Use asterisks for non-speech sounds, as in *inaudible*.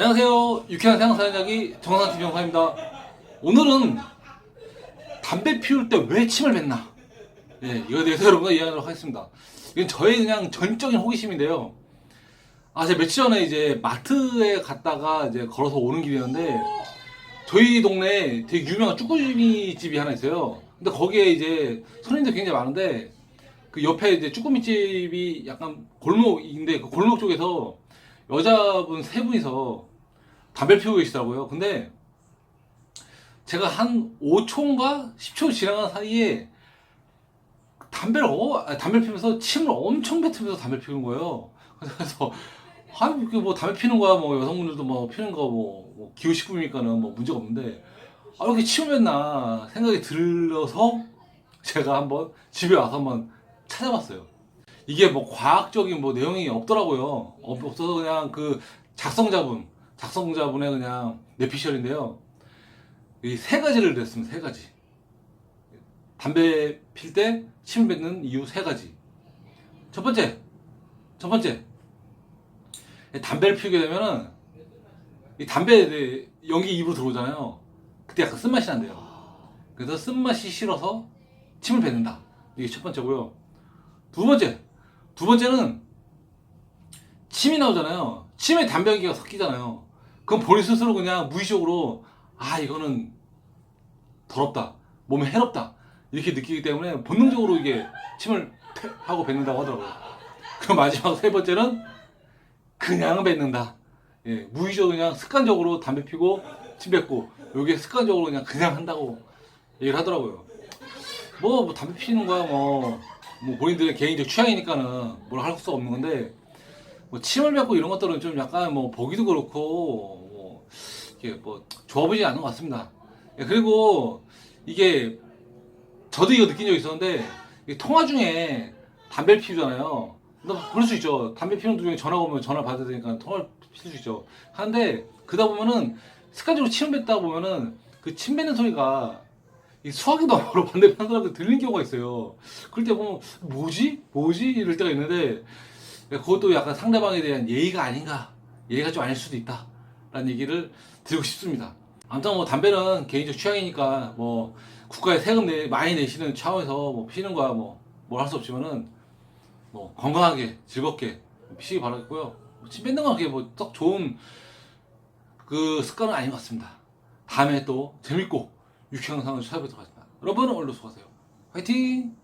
안녕하세요. 유쾌한 생활 이야기 정상팀 영상입니다. 오늘은 담배 피울 때 왜 침을 뱉나? 예, 이거에 대해서 *laughs* 여러분과 이야기하도록 하겠습니다. 이건 저의 그냥 전적인 호기심인데요. 아, 제가 며칠 전에 이제 마트에 갔다가 이제 걸어서 오는 길이었는데 저희 동네에 되게 유명한 쭈꾸미 집이 하나 있어요. 근데 거기에 이제 손님들 굉장히 많은데 그 옆에 이제 쭈꾸미 집이 약간 골목인데 그 골목 쪽에서 여자분 세 분이서 담배를 피우고 계시더라고요. 근데 제가 한 5초인가 10초 지나간 사이에 담배를 어, 아니, 담배를 피우면서 침을 엄청 뱉으면서 담배를 피우는 거예요. 그래서 아, 뭐 담배 피는 거야, 뭐 여성분들도 뭐 피는 거 뭐, 뭐 기호 식품이니까는 뭐 문제가 없는데 아 이렇게 침을 뱉나 생각이 들어서 제가 한번 집에 와서 한번 찾아봤어요. 이게 뭐 과학적인 뭐 내용이 없더라고요. 없- 없어서 그냥 그 작성자분, 작성자분의 그냥 내피셜인데요. 이 세 가지를 냈습니다. 세 가지. 담배 필 때 침 뱉는 이유 세 가지. 첫 번째, 첫 번째. 이 담배를 피우게 되면은 이 담배 이제 연기 입으로 들어오잖아요. 그때 약간 쓴맛이 난대요. 그래서 쓴맛이 싫어서 침을 뱉는다. 이게 첫 번째고요. 두 번째, 두 번째는 침이 나오잖아요. 침에 담배 연기가 섞이잖아요. 그럼 본인 스스로 그냥 무의식적으로 아 이거는 더럽다, 몸에 해롭다 이렇게 느끼기 때문에 본능적으로 이게 침을 퇴- 하고 뱉는다고 하더라고요. 그 마지막 세 번째는 그냥 뱉는다. 예, 무의식적으로 그냥 습관적으로 담배 피고 침 뱉고 이게 습관적으로 그냥 그냥 한다고 얘기를 하더라고요. 뭐, 뭐 담배 피는 거야 뭐, 뭐 본인들의 개인적 취향이니까는 뭘 할 수 없는 건데 뭐 침을 뱉고 이런 것들은 좀 약간 뭐 보기도 그렇고 뭐 이게 뭐 좋아 보이지 않는 것 같습니다. 예, 그리고 이게 저도 이거 느낀 적이 있었는데 이 통화 중에 담배를 피우잖아요. 너 그럴 수 있죠. 담배 피우는 도중에 전화가 오면 전화 받아야 되니까 통화를 필수 있죠. 하는데 그러다 보면은 습관적으로 침을 뱉다 보면은 그 침 뱉는 소리가 이 수화기 너머로 반대편 사람들 들리는 경우가 있어요. 그럴 때 보면 뭐지? 뭐지? 이럴 때가 있는데 그것도 약간 상대방에 대한 예의가 아닌가 예의가 좀 아닐 수도 있다 라는 얘기를 드리고 싶습니다 아무튼 뭐 담배는 개인적 취향이니까 뭐 국가에 세금 내, 많이 내시는 차원에서 뭐 피는 거야 뭐 뭘 할 수 없지만은 뭐 건강하게 즐겁게 피시기 바라겠고요 침 뱉는 건 그게 뭐 썩 좋은 그 습관은 아닌 것 같습니다 다음에 또 재밌고 유쾌한 영상을 찾아뵙도록 하겠습니다 여러분 오늘도 수고하세요. 화이팅